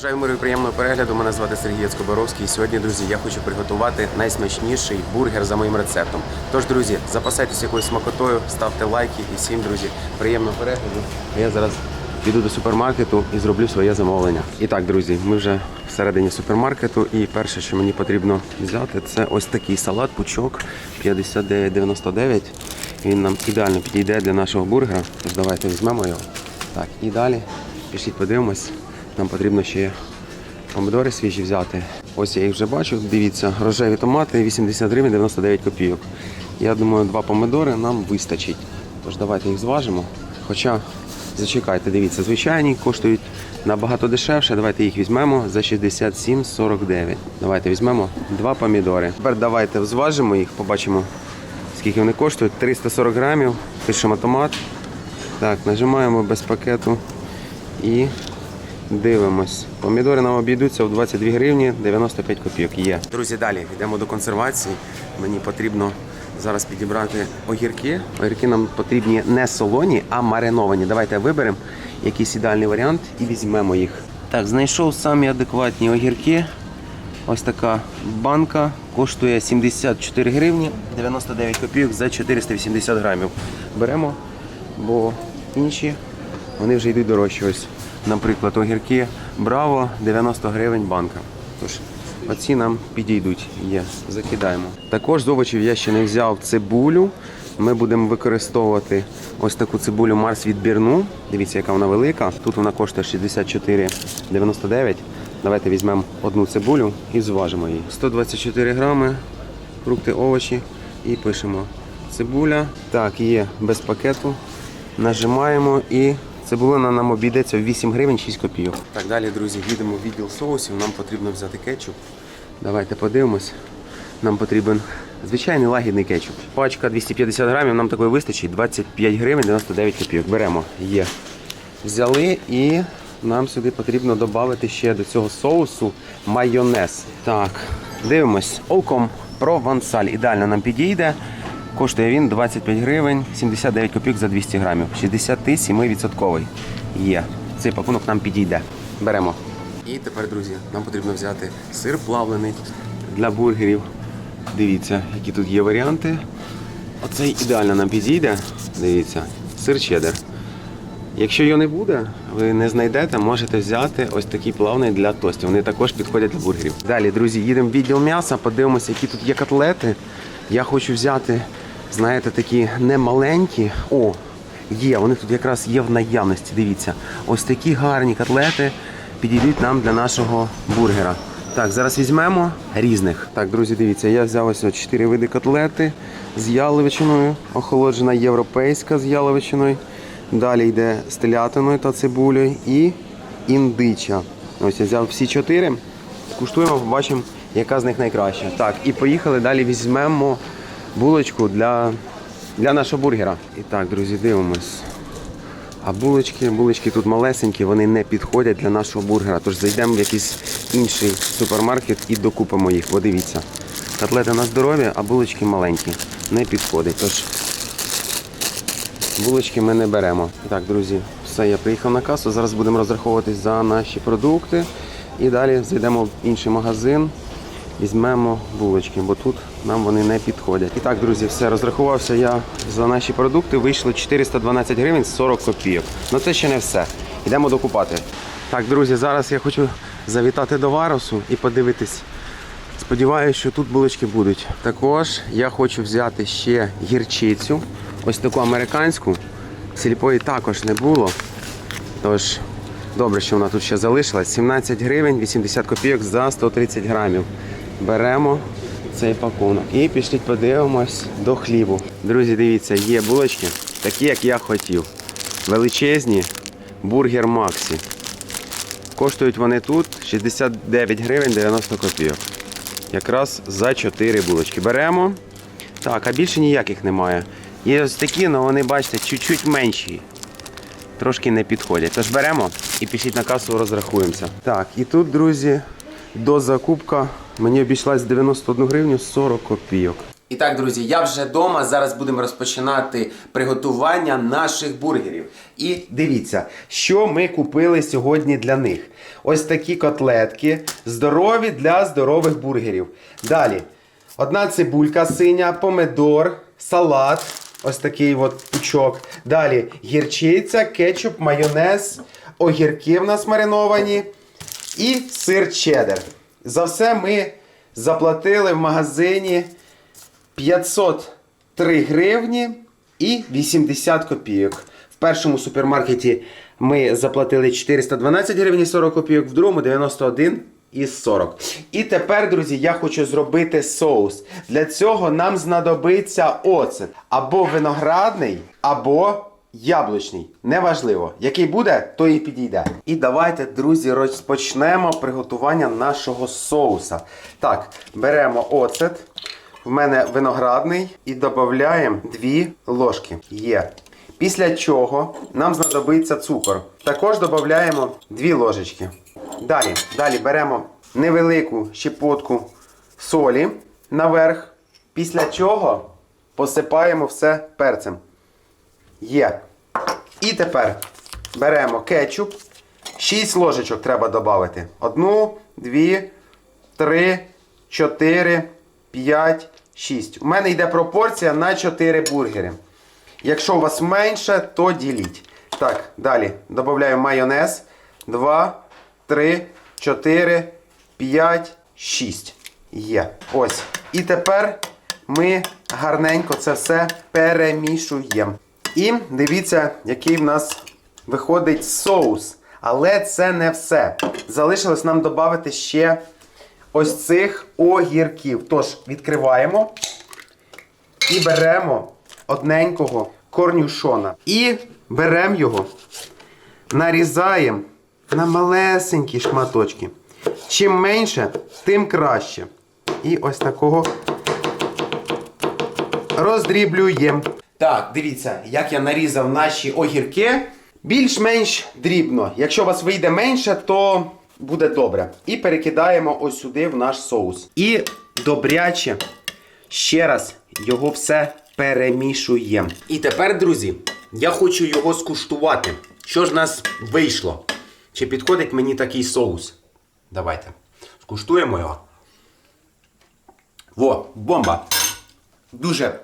Бажаю миру і приємного перегляду. Мене звати Сергій Скоборовський. І сьогодні, друзі, я хочу приготувати найсмачніший бургер за моїм рецептом. Тож, друзі, запасайтесь якоюсь смакотою, ставте лайки і всім, друзі, приємного перегляду. Я зараз піду до супермаркету і зроблю своє замовлення. І так, друзі, ми вже всередині супермаркету. І перше, що мені потрібно взяти, це ось такий салат, пучок 59,99. Він нам ідеально підійде для нашого бургера. Тож давайте візьмемо його. Так, і далі пішліть подивимось. Нам потрібно ще помідори свіжі взяти. Ось я їх вже бачу. Дивіться, рожеві томати 80 гривень 99 копійок. Я думаю, два помідори нам вистачить. Тож давайте їх зважимо. Хоча, зачекайте, дивіться, звичайні коштують набагато дешевше. Давайте їх візьмемо за 67,49. Давайте візьмемо два помідори. Тепер давайте зважимо їх, побачимо, скільки вони коштують. 340 грамів. Пишемо томат. Так, нажимаємо без пакету і дивимось. Помідори нам обійдуться в 22 гривні 95 копійок. Є. Друзі, далі йдемо до консервації. Мені потрібно зараз підібрати огірки. Огірки нам потрібні не солоні, а мариновані. Давайте виберемо якийсь ідеальний варіант і візьмемо їх. Так, знайшов самі адекватні огірки. Ось така банка коштує 74 гривні 99 копійок за 480 грамів. Беремо, бо інші вони вже йдуть дорожчі. Ось, наприклад, огірки Браво 90 гривень банка. Тож оці нам підійдуть. Є, закидаємо. Також з овочів я ще не взяв цибулю. Ми будемо використовувати ось таку цибулю Марс відбірну. Дивіться, яка вона велика. Тут вона коштує 64,99. Давайте візьмемо одну цибулю і зважимо її. 124 грами, фрукти, овочі і пишемо цибуля. Так, є без пакету. Нажимаємо і цибулина нам обійдеться в 8 гривень 6 копійок. Так, далі, друзі, їдемо в відділ соусів. Нам потрібно взяти кетчуп. Давайте подивимось. Нам потрібен звичайний лагідний кетчуп. Пачка 250 грамів, нам такої вистачить 25 гривень 99 копійок. Беремо. Є. Взяли і нам сюди потрібно додати ще до цього соусу майонез. Так, дивимось. Оком провансаль. Ідеально нам підійде. Коштує він 25 гривень, 79 копійок за 200 грамів. 67% є. Цей пакунок нам підійде. Беремо. І тепер, друзі, нам потрібно взяти сир плавлений для бургерів. Дивіться, які тут є варіанти. Оцей ідеально нам підійде. Дивіться, сир чеддер. Якщо його не буде, ви не знайдете, можете взяти ось такий плавний для тостів. Вони також підходять для бургерів. Далі, друзі, їдемо в відділ м'яса, подивимося, які тут є котлети. Я хочу взяти, знаєте, такі не маленькі. О, є, вони тут якраз є в наявності. Дивіться, ось такі гарні котлети підійдуть нам для нашого бургера. Так, зараз візьмемо різних. Так, друзі, дивіться, я взяв ось 4 види котлети з яловичиною, охолоджена європейська з яловичиною. Далі йде з телятиною та цибулею і індича. Ось я взяв всі чотири. Куштуємо, побачимо, яка з них найкраща. Так, і поїхали. Далі візьмемо булочку для, для нашого бургера. І так, друзі, дивимось. А булочки, булочки тут малесенькі, вони не підходять для нашого бургера. Тож зайдемо в якийсь інший супермаркет і докупимо їх. Бо дивіться, котлети на здоров'я, а булочки маленькі. Не підходить. Тож булочки ми не беремо. Так, друзі, все, я приїхав на касу. Зараз будемо розраховуватись за наші продукти. І далі зайдемо в інший магазин, візьмемо булочки, бо тут нам вони не підходять. І так, друзі, все, розрахувався я за наші продукти. Вийшло 412 гривень 40 копійок. Ну це ще не все. Йдемо докупати. Так, друзі, зараз я хочу завітати до Варусу і подивитись. Сподіваюся, що тут булочки будуть. Також я хочу взяти ще гірчицю, ось таку американську. Сільпої також не було. Тож, добре, що вона тут ще залишилась. 17 гривень 80 копійок за 130 грамів. Беремо цей пакунок. І пішліть подивимось до хлібу. Друзі, дивіться, є булочки, такі, як я хотів. Величезні бургер Максі. Коштують вони тут 69 гривень 90 копійок. Якраз за 4 булочки. Беремо. Так, а більше ніяких немає. Є ось такі, але вони, бачите, чуть-чуть менші. Трошки не підходять. Тож беремо і пішліть на касу розрахуємося. Так, і тут, друзі, до закупка мені обійшлась 91 гривню 40 копійок. І так, друзі, я вже вдома. Зараз будемо розпочинати приготування наших бургерів. І дивіться, що ми купили сьогодні для них. Ось такі котлетки, здорові для здорових бургерів. Далі, одна цибулька синя, помидор, салат. Ось такий от пучок. Далі гірчиця, кетчуп, майонез, огірки в нас мариновані і сир чеддер. За все ми заплатили в магазині 503 гривні і 80 копійок. В першому супермаркеті ми заплатили 412 гривень і 40 копійок, в другому 91 і 40. І тепер, друзі, я хочу зробити соус. Для цього нам знадобиться оцет або виноградний, або яблучний. Неважливо. Який буде, то і підійде. І давайте, друзі, розпочнемо приготування нашого соуса. Так, беремо оцет. В мене виноградний і додаємо 2 ложки. Є. Після чого нам знадобиться цукор. Також додаємо 2 ложечки. Далі, далі беремо невелику щепотку солі наверх. Після чого посипаємо все перцем. Є. І тепер беремо кетчуп. 6 ложечок треба додати. Одну, дві, три, чотири, п'ять, шість. У мене йде пропорція на 4 бургери. Якщо у вас менше, то діліть. Так, далі додаю майонез. 2, 3, 4, 5, 6. Є. Ось. І тепер ми гарненько це все перемішуємо. І дивіться, який в нас виходить соус. Але це не все. Залишилось нам додати ще ось цих огірків. Тож, відкриваємо і беремо одненького корнюшона. І беремо його, нарізаємо на малесенькі шматочки. Чим менше, тим краще. І ось такого роздріблюємо. Так, дивіться, як я нарізав наші огірки. Більш-менш дрібно. Якщо у вас вийде менше, то буде добре. І перекидаємо ось сюди в наш соус. І добряче ще раз його все перемішуємо. І тепер, друзі, я хочу його скуштувати. Що ж в нас вийшло? Чи підходить мені такий соус? Давайте. Скуштуємо його. Во, бомба! Дуже.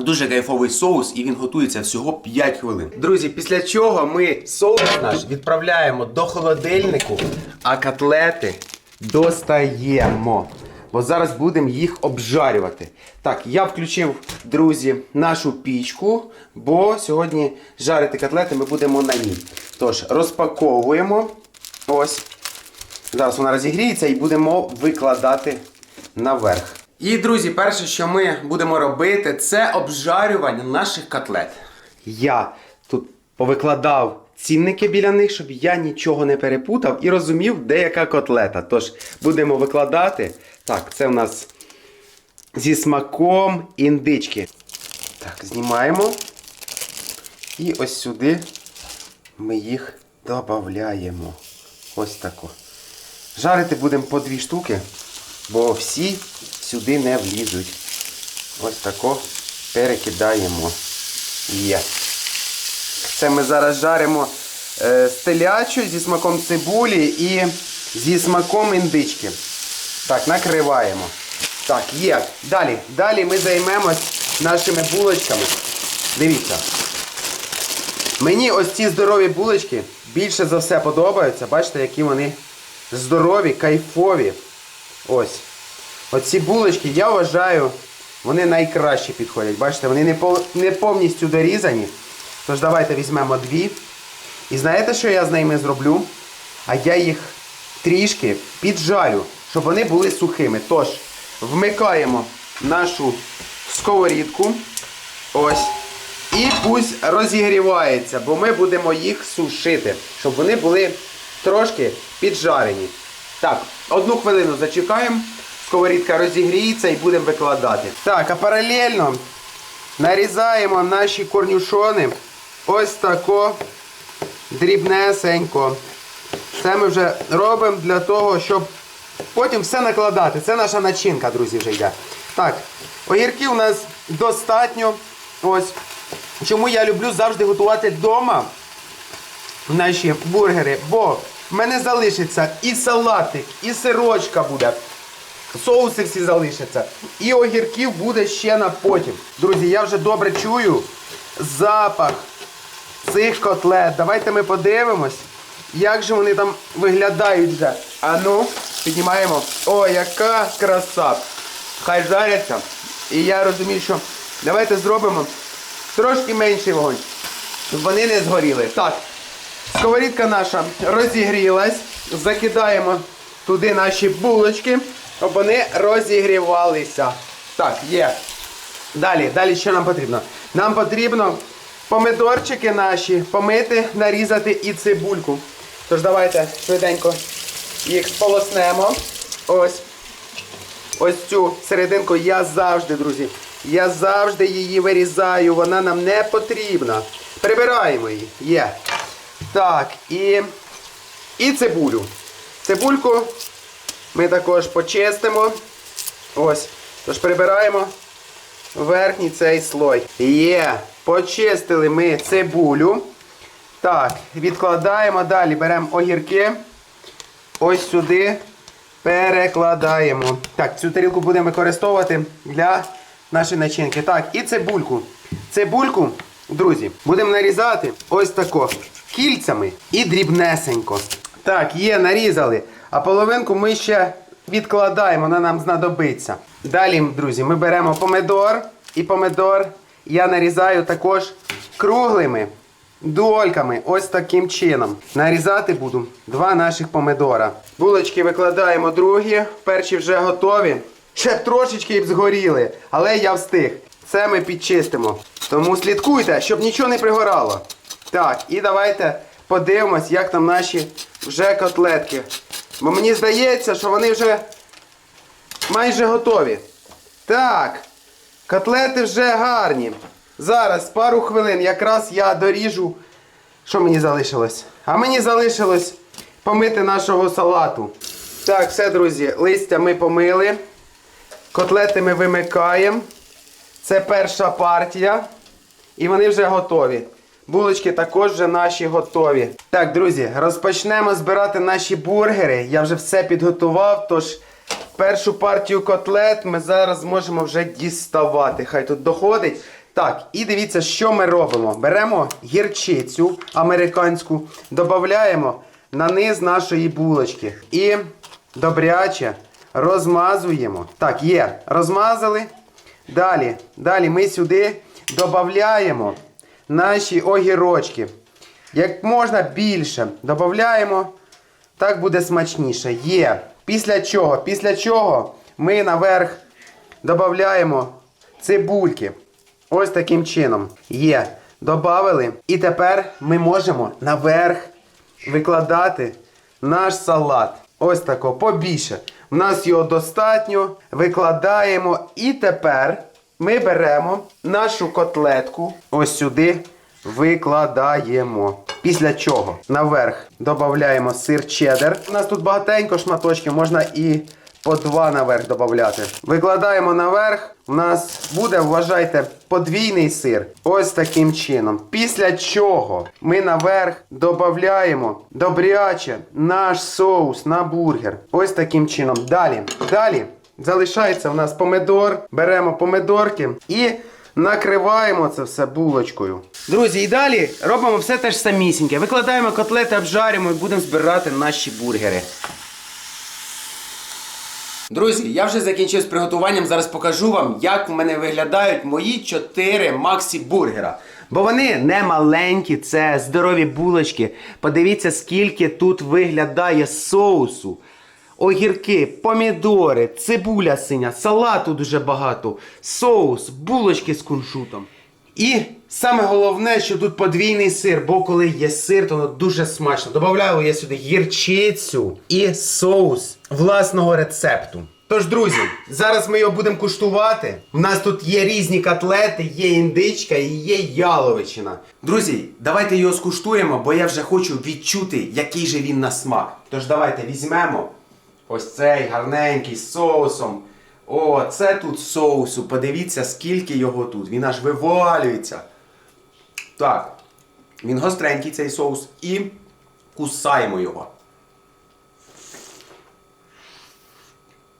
Дуже кайфовий соус, і він готується всього 5 хвилин. Друзі, після чого ми соус наш відправляємо до холодильнику, а котлети достаємо. Бо зараз будемо їх обжарювати. Так, я включив, друзі, нашу пічку, бо сьогодні жарити котлети ми будемо на ній. Тож, розпаковуємо. Ось. Зараз вона розігріється і будемо викладати наверх. І, друзі, перше, що ми будемо робити, це обжарювання наших котлет. Я тут повикладав цінники біля них, щоб я нічого не перепутав і розумів, де яка котлета. Тож будемо викладати. Так, це в нас зі смаком індички. Так, знімаємо. І ось сюди ми їх додаємо. Ось тако. Жарити будемо по дві штуки, бо всі сюди не влізуть. Ось тако перекидаємо. Є. Це ми зараз жаримо е, стелячу зі смаком цибулі і зі смаком індички. Так, накриваємо. Так, є. Далі. Далі ми займемось нашими булочками. Дивіться. Мені ось ці здорові булочки більше за все подобаються. Бачите, які вони здорові, кайфові. Ось. Оці булочки, я вважаю, вони найкраще підходять. Бачите, вони не, не повністю дорізані. Тож давайте візьмемо дві. І знаєте, що я з ними зроблю? А я їх трішки піджарю, щоб вони були сухими. Тож, вмикаємо нашу сковорідку. Ось. І пусть розігрівається, бо ми будемо їх сушити, щоб вони були трошки піджарені. Так, одну хвилину зачекаємо. Сковорідка розігріється і будемо викладати. Так, а паралельно нарізаємо наші корнюшони ось тако дрібнесенько. Це ми вже робимо для того, щоб потім все накладати. Це наша начинка, друзі, вже йде. Так, огірків у нас достатньо. Ось. Чому я люблю завжди готувати вдома наші бургери, бо в мене залишиться і салатик, і сирочка буде. Соуси всі залишаться. І огірків буде ще на потім. Друзі, я вже добре чую запах цих котлет. Давайте ми подивимось, як же вони там виглядають вже. А ну, піднімаємо. О, яка краса! Хай жаряться. І я розумію, що давайте зробимо трошки менший вогонь, щоб вони не згоріли. Так, сковорідка наша розігрілась. Закидаємо туди наші булочки, щоб вони розігрівалися. Так, є. Далі, далі що нам потрібно? Нам потрібно помидорчики наші помити, нарізати і цибульку. Тож давайте швиденько їх сполоснемо. Ось. Ось цю серединку я завжди, друзі. Я завжди її вирізаю, вона нам не потрібна. Прибираємо її. Є. Так, і, і цибулю. Цибульку ми також почистимо. Ось. Тож прибираємо верхній цей слой. Є. Почистили ми цибулю. Так, відкладаємо далі. Беремо огірки. Ось сюди перекладаємо. Так, цю тарілку будемо використовувати для нашої начинки. Так, і цибульку. Цибульку, друзі, будемо нарізати ось тако кільцями і дрібнесенько. Так, є, нарізали. А половинку ми ще відкладаємо, вона нам знадобиться. Далі, друзі, ми беремо помидор і помидор я нарізаю також круглими дольками. Ось таким чином. Нарізати буду два наших помидора. Булочки викладаємо другі, перші вже готові. Ще трошечки б згоріли, але я встиг. Це ми підчистимо. Тому слідкуйте, щоб нічого не пригорало. Так, і давайте подивимось, як там наші вже котлетки. Бо мені здається, що вони вже майже готові. Так, котлети вже гарні. Зараз пару хвилин якраз я доріжу. Що мені залишилось? А мені залишилось помити нашого салату. Так, все, друзі, листя ми помили. Котлети ми вимикаємо. Це перша партія. І вони вже готові. Булочки також вже наші готові. Так, друзі, розпочнемо збирати наші бургери. Я вже все підготував, тож першу партію котлет ми зараз можемо вже діставати. Хай тут доходить. Так, і дивіться, що ми робимо. Беремо гірчицю американську, додаємо на низ нашої булочки. І добряче розмазуємо. Так, є. Розмазали. Далі, далі ми сюди додаємо наші огірочки. Як можна більше додаємо, так буде смачніше. Є. Після чого? Після чого ми наверх додаємо цибульки. Ось таким чином. Є. Добавили. І тепер ми можемо наверх викладати наш салат. Ось тако, побільше. У нас його достатньо. Викладаємо. І тепер ми беремо нашу котлетку ось сюди викладаємо. Після чого наверх додаємо сир чеддер. У нас тут багатенько шматочків, можна і по два наверх додати. Викладаємо наверх. У нас буде, вважайте, подвійний сир. Ось таким чином. Після чого ми наверх додаємо добряче наш соус на бургер. Ось таким чином. Далі. Далі залишається у нас помидор. Беремо помидорки і накриваємо це все булочкою. Друзі, і далі робимо все те ж самісіньке. Викладаємо котлети, обжарюємо і будемо збирати наші бургери. Друзі, я вже закінчив з приготуванням. Зараз покажу вам, як в мене виглядають мої 4 Максі бургера. Бо вони не маленькі, це здорові булочки. Подивіться, скільки тут виглядає соусу. Огірки, помідори, цибуля синя, салату дуже багато, соус, булочки з куншутом. І саме головне, що тут подвійний сир, бо коли є сир, то воно дуже смачно. Добавляю я сюди гірчицю і соус власного рецепту. Тож, друзі, зараз ми його будемо куштувати. У нас тут є різні котлети, є індичка і є яловичина. Друзі, давайте його скуштуємо, бо я вже хочу відчути, який же він на смак. Тож давайте візьмемо ось цей гарненький з соусом. О, це тут соусу. Подивіться, скільки його тут. Він аж вивалюється. Так. Він гостренький цей соус. І кусаємо його.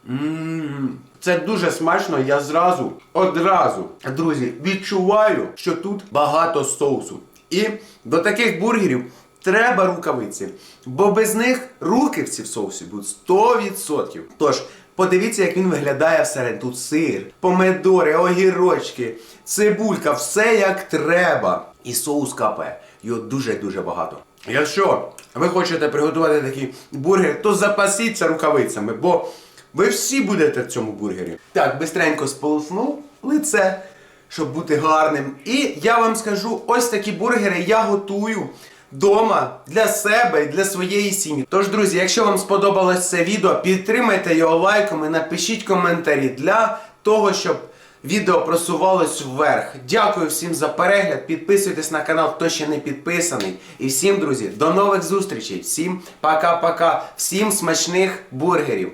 Ммм, це дуже смачно, я зразу, одразу, друзі, відчуваю, що тут багато соусу. І до таких бургерів треба рукавиці, бо без них руки в цій соусі будуть 100%. Тож, подивіться, як він виглядає всередині. Тут сир, помидори, огірочки, цибулька, все як треба. І соус капе. Його дуже-дуже багато. Якщо ви хочете приготувати такий бургер, то запасіться рукавицями, бо ви всі будете в цьому бургері. Так, бистренько сполоснув лице, щоб бути гарним. І я вам скажу, ось такі бургери я готую вдома для себе і для своєї сім'ї. Тож, друзі, якщо вам сподобалось це відео, підтримайте його лайком і напишіть коментарі для того, щоб відео просувалось вверх. Дякую всім за перегляд. Підписуйтесь на канал, хто ще не підписаний. І всім, друзі, до нових зустрічей. Всім пока-пока. Всім смачних бургерів.